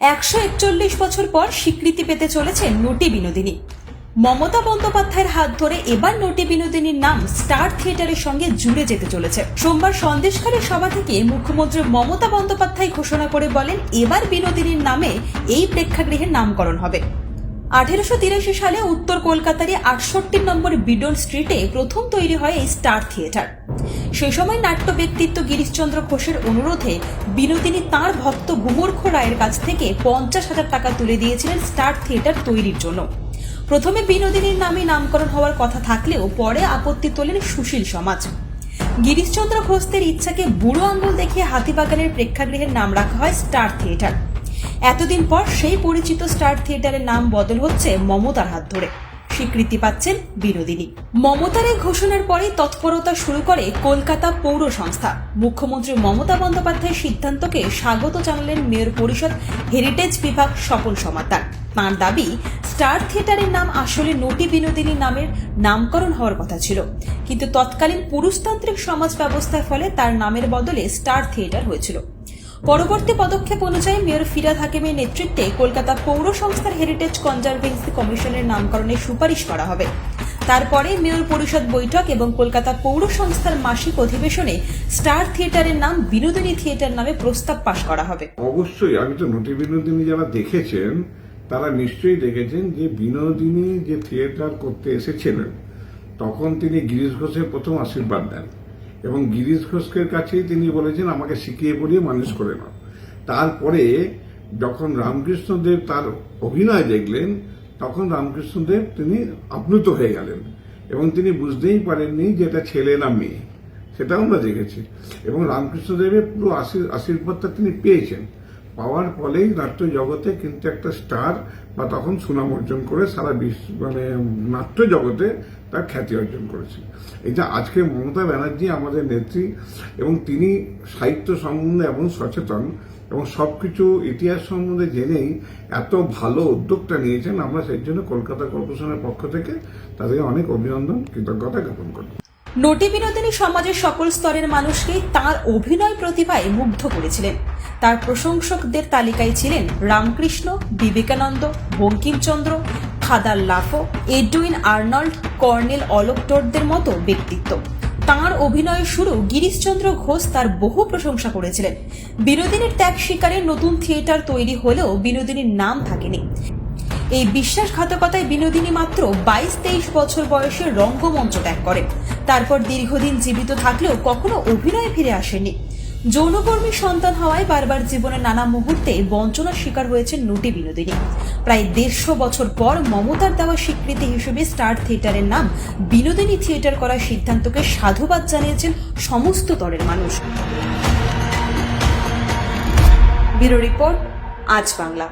একশো একচল্লিশ বছর পর স্বীকৃতি পেতে চলেছে নটি বিনোদিনী। মমতা বন্দ্যোপাধ্যায়ের হাত ধরে এবার নটি বিনোদিনীর নাম স্টার থিয়েটারের সঙ্গে জুড়ে যেতে চলেছে। সোমবার সন্দেশকারী সভা থেকে মুখ্যমন্ত্রী মমতা বন্দ্যোপাধ্যায় ঘোষণা করে বলেন, এবার বিনোদিনীর নামে এই প্রেক্ষাগৃহের নামকরণ হবে। আঠেরোশো তিরাশি সালে উত্তর কলকাতারই আটষট্টি নম্বর বিডন স্ট্রিটে প্রথম তৈরি হয় এই স্টার থিয়েটার। সেই সময় নাট্য ব্যক্তিত্ব গিরিশচন্দ্র ঘোষের অনুরোধে বিনোদিনী তাঁর ভক্ত গুমূর্খ রায়ের কাছ থেকে পঞ্চাশ হাজার টাকা তুলে দিয়েছিলেন স্টার থিয়েটার তৈরির জন্য। প্রথমে বিনোদিনীর নামে নামকরণ হওয়ার কথা থাকলেও পরে আপত্তি তোলেন সুশীল সমাজ। গিরিশচন্দ্র ঘোষদের ইচ্ছাকে বুড়ো আঙ্গুল দেখিয়ে হাতিবাগানের প্রেক্ষাগৃহের নাম রাখা হয় স্টার থিয়েটার। এতদিন পর সেই পরিচিত স্টার থিয়েটারের নাম বদল হচ্ছে মমতার হাত ধরে। স্বীকৃতি পাচ্ছেন বিনোদিনী। মমতার এই ঘোষণার পরে তৎপরতা শুরু করে কলকাতা পৌর সংস্থা। মুখ্যমন্ত্রী মমতা বন্দ্যোপাধ্যায়ের সিদ্ধান্তকে স্বাগত জানালেন মেয়র পরিষদ হেরিটেজ বিভাগ স্বপন সমাতার তাঁর দাবি, স্টার থিয়েটারের নাম আসলে নটি বিনোদিনী নামের নামকরণ হওয়ার কথা ছিল। কিন্তু তৎকালীন পুরুষতান্ত্রিক সমাজ ব্যবস্থার ফলে তার নামের বদলে স্টার থিয়েটার হয়েছিল। পরবর্তী পদক্ষেপ অনুযায়ী মেয়র ফিরাদ হাকিমের নেতৃত্বে কলকাতা পৌর সংস্থার হেরিটেজ কনজারভেন্সি কমিশনের নামকরণের সুপারিশ করা হবে। তারপরে মেয়র পরিষদ বৈঠক এবং কলকাতা পৌর সংস্থার মাসিক অধিবেশনে স্টার থিয়েটারের নাম বিনোদিনী থিয়েটার নামে প্রস্তাব পাশ করা হবে। অবশ্যই, আমি তো নটি বিনোদিনী যারা দেখেছেন, তারা নিশ্চয়ই দেখেছেন যে বিনোদিনী যে থিয়েটার করতে এসেছিলেন, তখন তিনি গিরিশ ঘোষের প্রথম আশীর্বাদ দেন। এবং গিরিশ ঘোষকের কাছেই তিনি বলেছেন, আমাকে শিখিয়ে পড়িয়ে মানুষ করে নাও। তারপরে যখন রামকৃষ্ণদেব তার অভিনয় দেখলেন, তখন রামকৃষ্ণদেব তিনি আপ্লুত হয়ে গেলেন এবং তিনি বুঝতেই পারেননি যে এটা ছেলে না মেয়ে। সেটা আমরা দেখেছি। এবং রামকৃষ্ণদেবের পুরো আশীর- আশীর্বাদটা তিনি পেয়েছেন। পাওয়ার ফলেই নাট্য জগতে কিন্তু একটা স্টার বা তখন সুনাম অর্জন করে সারা বিশ্ব মানে নাট্য জগতে তার খ্যাতি অর্জন করেছে। যে আজকে মমতা ব্যানার্জি আমাদের নেত্রী এবং তিনি সাহিত্য সম্বন্ধে এমন সচেতন এবং সবকিছু ইতিহাস সম্বন্ধে জেনেই এত ভালো উদ্যোগটা নিয়েছেন, আমরা সেই জন্য কলকাতা কর্পোরেশনের পক্ষ থেকে তাদেরকে অনেক অভিনন্দন, কৃতজ্ঞতা জ্ঞাপন করি নটি বিনোদিনী সমাজের সকল স্তরের মানুষকে তার অভিনয় প্রতিভায় মুগ্ধ করেছিলেন। তার প্রশংসকদের তালিকায় ছিলেন রামকৃষ্ণ, বিবেকানন্দ, বঙ্কিমচন্দ্র, খাদার লাফো, এডুইন আর্নল্ড, কর্নেল অলোকটোরদের মতো ব্যক্তিত্ব। তাঁর অভিনয়ের শুরু গিরিশচন্দ্র ঘোষ তার বহু প্রশংসা করেছিলেন। বিনোদিনীর ত্যাগ শিকারে নতুন থিয়েটার তৈরি হলেও বিনোদিনীর নাম থাকেনি। এই বিশ্বাসঘাতকতায় বিনোদিনী মাত্র বাইশ তেইশ বছর বয়সে রঙ্গমঞ্চ ত্যাগ করেন তারপর দীর্ঘদিন জীবিত থাকলেও কখনো অভিনয়ে ফিরে আসেনি। যৌনকর্মী সন্তান হওয়ায় বারবার জীবনের নানা মুহূর্তে বঞ্চনার শিকার হয়েছেন নটি বিনোদিনী। প্রায় দেড়শো বছর পর মমতার দেওয়া স্বীকৃতি হিসেবে স্টার থিয়েটারের নাম বিনোদিনী থিয়েটার করার সিদ্ধান্তকে সাধুবাদ জানিয়েছেন সমস্ত দলের মানুষ। ব্যুরো রিপোর্ট, আজ বাংলা।